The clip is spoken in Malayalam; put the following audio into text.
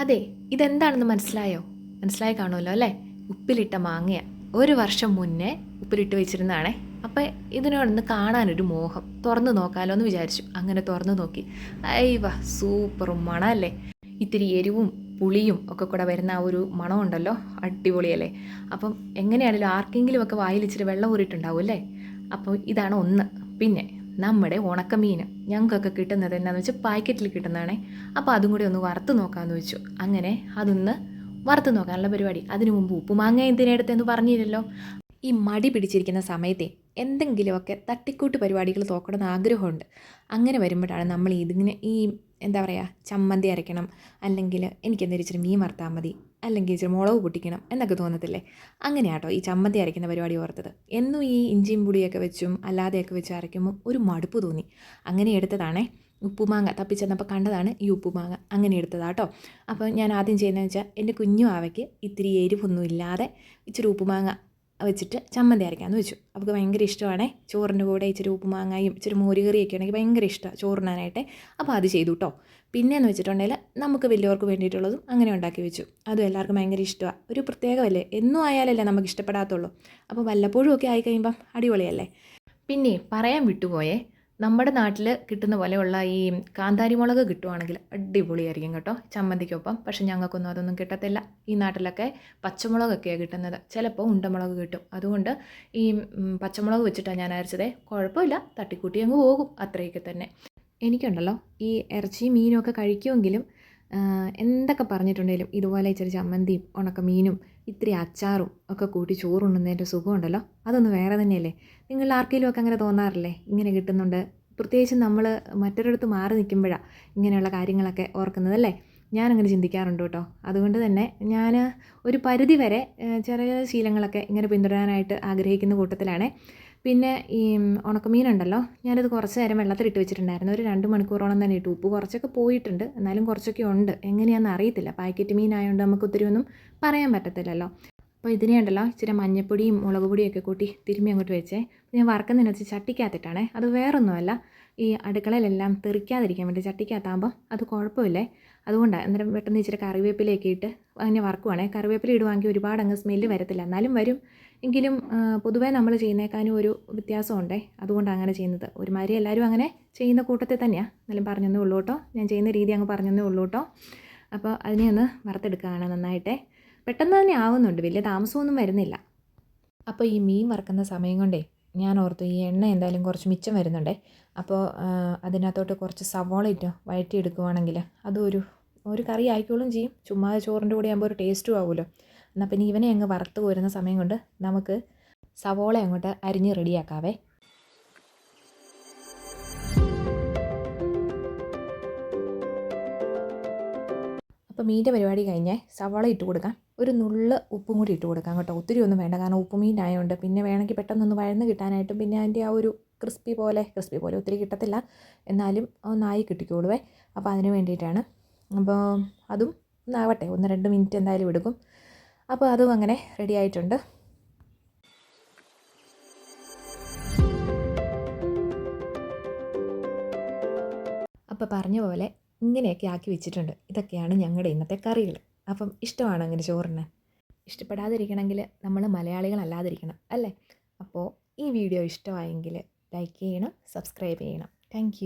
അതെ ഇതെന്താണെന്ന് മനസ്സിലായോ? മനസ്സിലായി കാണുമല്ലോ അല്ലേ? ഉപ്പിലിട്ട മാങ്ങയ. ഒരു വർഷം മുന്നേ ഉപ്പിലിട്ട് വെച്ചിരുന്നതാണേ. അപ്പം ഇതിനോടൊന്ന് കാണാനൊരു മോഹം. തുറന്നു നോക്കാലോ എന്ന് വിചാരിച്ചു. അങ്ങനെ തുറന്നു നോക്കി. അയ്യവ സൂപ്പർ മണമല്ലേ ഇത്തിരി എരിവും പുളിയും ഒക്കെ കൂടെ വരുന്ന ആ ഒരു മണമുണ്ടല്ലോ അടിപൊളിയല്ലേ. അപ്പം എങ്ങനെയാണെങ്കിലും ആർക്കെങ്കിലും ഒക്കെ ഇച്ചിരി വെള്ളം ഊറിയിട്ടുണ്ടാവും അല്ലേ? അപ്പോൾ ഇതാണ് ഒന്ന്. പിന്നെ നമ്മുടെ ഉണക്കമീൻ ഞങ്ങൾക്കൊക്കെ കിട്ടുന്നത് എന്താണെന്ന് വെച്ചാൽ പാക്കറ്റിൽ കിട്ടുന്നതാണേ. അപ്പോൾ അതും കൂടി ഒന്ന് വറുത്ത് നോക്കാമെന്ന് വെച്ചു. അങ്ങനെ അതൊന്ന് വറുത്ത് നോക്കാനുള്ള പരിപാടി. അതിനു മുമ്പ് ഉപ്പുമാങ്ങ എന്തിനെടുത്തെന്ന് പറഞ്ഞില്ലല്ലോ? ഈ മടി പിടിച്ചിരിക്കുന്ന സമയത്തെ എന്തെങ്കിലുമൊക്കെ തട്ടിക്കൂട്ട് പരിപാടികൾ നോക്കണമെന്ന് ആഗ്രഹമുണ്ട്. അങ്ങനെ വരുമ്പോഴാണ് നമ്മൾ ഇതിങ്ങനെ ഈ എന്താ പറയുക ചമ്മന്തി അരയ്ക്കണം അല്ലെങ്കിൽ എനിക്കെന്തൊരു ഇച്ചിരി മീൻ വറുത്താൽ മതി അല്ലെങ്കിൽ ഇച്ചിരി മുളക് പൊട്ടിക്കണം എന്നൊക്കെ തോന്നത്തില്ലേ? അങ്ങനെയാട്ടോ ഈ ചമ്മന്തി അരയ്ക്കുന്ന പരിപാടി ഓർത്തത്. എന്നും ഈ ഇഞ്ചിയും പുളിയൊക്കെ വെച്ചും അല്ലാതെയൊക്കെ വെച്ച് അരയ്ക്കുമ്പോൾ ഒരു മടുപ്പ് തോന്നി. അങ്ങനെ എടുത്തതാണേ ഉപ്പുമാങ്ങ. തപ്പിച്ചെന്നപ്പോൾ കണ്ടതാണ് ഈ ഉപ്പുമാങ്ങ. അങ്ങനെ എടുത്തതാട്ടോ. അപ്പോൾ ഞാൻ ആദ്യം ചെയ്യുന്നതെന്ന് വെച്ചാൽ എന്റെ കുഞ്ഞു ആവയ്ക്ക് ഇത്തിരി എരിവൊന്നും ഇല്ലാതെ ഇച്ചിരി ഉപ്പുമാങ്ങ വെച്ചിട്ട് ചമ്മന്തി അരയ്ക്കാമെന്ന് വെച്ചു. അവൾക്ക് ഭയങ്കര ഇഷ്ടമാണേ. ചോറിന്റെ കൂടെ ഇച്ചിരി ഉപ്പുമാങ്ങയും ഇച്ചിരി മോരുകറിയൊക്കെ ആണെങ്കിൽ ഭയങ്കര ഇഷ്ടമാണ് ചോറിനാനായിട്ട്. അപ്പോൾ അത് ചെയ്തു കേട്ടോ പിന്നെയെന്ന് വെച്ചിട്ടുണ്ടെങ്കിൽ നമുക്ക് വലിയവർക്ക് വേണ്ടിയിട്ടുള്ളതും അങ്ങനെ ഉണ്ടാക്കി വെച്ചു. അതും എല്ലാവർക്കും ഭയങ്കര ഇഷ്ടമാണ് ഒരു പ്രത്യേകമല്ലേ? എന്നും ആയാലല്ലേ നമുക്ക് ഇഷ്ടപ്പെടാത്തുള്ളൂ. അപ്പോൾ വല്ലപ്പോഴും ഒക്കെ ആയിക്കഴിയുമ്പം അടിപൊളിയല്ലേ? പിന്നെ പറയാൻ വിട്ടുപോയേ. നമ്മുടെ നാട്ടിൽ കിട്ടുന്ന പോലെയുള്ള ഈ കാന്താരി മുളക് കിട്ടുവാണെങ്കിൽ അടിപൊളിയായിരിക്കും കേട്ടോ ചമ്മന്തിക്കൊപ്പം. പക്ഷെ ഞങ്ങൾക്കൊന്നും അതൊന്നും കിട്ടത്തില്ല. ഈ നാട്ടിലൊക്കെ പച്ചമുളകൊക്കെയാണ് കിട്ടുന്നത്. ചിലപ്പോൾ ഉണ്ടമുളക് കിട്ടും. അതുകൊണ്ട് ഈ പച്ചമുളക് വെച്ചിട്ടാണ് ഞാൻ അരച്ചതേ. കുഴപ്പമില്ല തട്ടിക്കൂട്ടി അങ്ങ് പോകും അത്രയൊക്കെ തന്നെ. എനിക്കുണ്ടല്ലോ ഈ ഇറച്ചിയും മീനും ഒക്കെ കഴിക്കുമെങ്കിലും എന്തൊക്കെ പറഞ്ഞിട്ടുണ്ടെങ്കിലും ഇതുപോലെ ഇച്ചിരി ചമ്മന്തിയും ഉണക്കമീനും ഇത്തിരി അച്ചാറും ഒക്കെ കൂട്ടി ചോറുണ്ണുന്നതിന്റെ സുഖമുണ്ടല്ലോ? അതൊന്ന് വേറെ തന്നെയല്ലേ? നിങ്ങൾ ആർക്കെങ്കിലും ഒക്കെ അങ്ങനെ തോന്നാറില്ലേ? ഇങ്ങനെ കിട്ടുന്നുണ്ട്. പ്രത്യേകിച്ച് നമ്മൾ മറ്റൊരിടത്ത് മാറി നിൽക്കുമ്പോഴാണ് ഇങ്ങനെയുള്ള കാര്യങ്ങളൊക്കെ ഓർക്കുന്നതല്ലേ? ഞാനങ്ങനെ ചിന്തിക്കാറുണ്ട് കേട്ടോ. അതുകൊണ്ട് തന്നെ ഞാൻ ഒരു പരിധി വരെ ചെറിയ ശീലങ്ങളൊക്കെ ഇങ്ങനെ പിന്തുടരാനായിട്ട് ആഗ്രഹിക്കുന്ന കൂട്ടത്തിലാണേ. പിന്നെ ഈ ഉണക്കമീനുണ്ടല്ലോ. ഞാനത് കുറച്ച് നേരം വെള്ളത്തിലിട്ട് വെച്ചിട്ടുണ്ടായിരുന്നു. ഒരു രണ്ട് മണിക്കൂറോളം തന്നെ ഇട്ടു. ഉപ്പ് കുറച്ചൊക്കെ പോയിട്ടുണ്ട്. എന്നാലും കുറച്ചൊക്കെ ഉണ്ട്. എങ്ങനെയാണെന്ന് അറിയത്തില്ല. പാക്കറ്റ് മീനായതുകൊണ്ട് നമുക്ക് ഒത്തിരി ഒന്നും പറയാൻ പറ്റത്തില്ലല്ലോ. അപ്പോൾ ഇതിനെ ഉണ്ടല്ലോ ഇച്ചിരി മഞ്ഞപ്പൊടിയും മുളക് പൊടിയൊക്കെ കൂട്ടി തിരുമ്മി അങ്ങോട്ട് വെച്ചേ. ഞാൻ വറക്കുന്നതിന് വെച്ച് ചട്ടിക്കകത്തിട്ടാണേ. അത് വേറൊന്നുമല്ല. ഈ അടുക്കളയിലെല്ലാം തെറിക്കാതിരിക്കാൻ വേണ്ടി ചട്ടിക്കകത്താകുമ്പോൾ അത് കുഴപ്പമില്ലേ? അതുകൊണ്ടാണ് അന്നേരം പെട്ടെന്ന് ഇച്ചിരി കറിവേപ്പിലയൊക്കെ ഇട്ട് അങ്ങനെ വറക്കുവാണേ. കറിവേപ്പില ഇടുവാണെങ്കിൽ ഒരുപാട് അങ്ങ് സ്മെല്ല് വരത്തില്ല. എന്നാലും വരും. എങ്കിലും പൊതുവേ നമ്മൾ ചെയ്യുന്നേക്കാനും ഒരു വ്യത്യാസമുണ്ടേ. അതുകൊണ്ടാണ് അങ്ങനെ ചെയ്യുന്നത്. ഒരുമാതിരി എല്ലാവരും അങ്ങനെ ചെയ്യുന്ന കൂട്ടത്തിൽ തന്നെയാണ് എന്നാലും പറഞ്ഞതേ ഉള്ളൂ കേട്ടോ. ഞാൻ ചെയ്യുന്ന രീതി അങ്ങ് പറഞ്ഞതേ ഉള്ളൂ കേട്ടോ. അപ്പോൾ അതിനെ ഒന്ന് വറുത്തെടുക്കുകയാണ് നന്നായിട്ടേ. പെട്ടെന്ന് തന്നെ ആവുന്നുണ്ട്. വലിയ താമസമൊന്നും വരുന്നില്ല. അപ്പോൾ ഈ മീൻ വറക്കുന്ന സമയം കൊണ്ടേ ഞാൻ ഓർത്തു ഈ എണ്ണ എന്തായാലും കുറച്ച് മിച്ചം വരുന്നുണ്ടേ. അപ്പോൾ അതിനകത്തോട്ട് കുറച്ച് സവോള ഇട്ട് വഴറ്റിയെടുക്കുവാണെങ്കിൽ അതും അതൊരു ഒരു കറി ആയിക്കോളും ചെയ്യും. ചുമ്മാ ചോറിന്റെ കൂടെ ആകുമ്പോൾ ഒരു ടേസ്റ്റും ആവുമല്ലോ. എന്നാൽ പിന്നെ ഇവനെ അങ്ങ് വറുത്ത് കോരുന്ന സമയം കൊണ്ട് നമുക്ക് സവോള അങ്ങോട്ട് അരിഞ്ഞ് റെഡിയാക്കാവേ. അപ്പോൾ മീന്റെ പരിപാടി കഴിഞ്ഞാൽ സവാള ഇട്ട് കൊടുക്കാം. ഒരു നുള്ള് ഉപ്പും കൂടി ഇട്ട് കൊടുക്കാം കേട്ടോ. ഒത്തിരി ഒന്നും വേണ്ട. കാരണം ഉപ്പ് മീൻ മീനായതുകൊണ്ട് പിന്നെ വേണമെങ്കിൽ പെട്ടെന്നൊന്ന് വഴന്ന് കിട്ടാനായിട്ടും പിന്നെ അതിന്റെ ആ ഒരു ക്രിസ്പി പോലെ ക്രിസ്പി പോലെ ഒത്തിരി കിട്ടത്തില്ല. എന്നാലും ഒന്നായി കിട്ടിക്കോളുവേ. അപ്പോൾ അതിന് വേണ്ടിയിട്ടാണ്. അപ്പോൾ അതും ഒന്നാവട്ടെ ഒന്ന് രണ്ട് മിനിറ്റ് എന്തായാലും എടുക്കും. അപ്പോൾ അതും അങ്ങനെ റെഡി ആയിട്ടുണ്ട്. അപ്പോൾ പറഞ്ഞ പോലെ ഇങ്ങനെയൊക്കെ ആക്കി വെച്ചിട്ടുണ്ട്. ഇതൊക്കെയാണ് ഞങ്ങളുടെ ഇന്നത്തെ കറികൾ. അപ്പം ഇഷ്ടമാണ് അങ്ങനെ ചോറിന്? ഇഷ്ടപ്പെടാതിരിക്കണമെങ്കിൽ നമ്മൾ മലയാളികളല്ലാതിരിക്കണം അല്ലേ? അപ്പോൾ ഈ വീഡിയോ ഇഷ്ടമായെങ്കിൽ ലൈക്ക് ചെയ്യണം സബ്സ്ക്രൈബ് ചെയ്യണം. താങ്ക്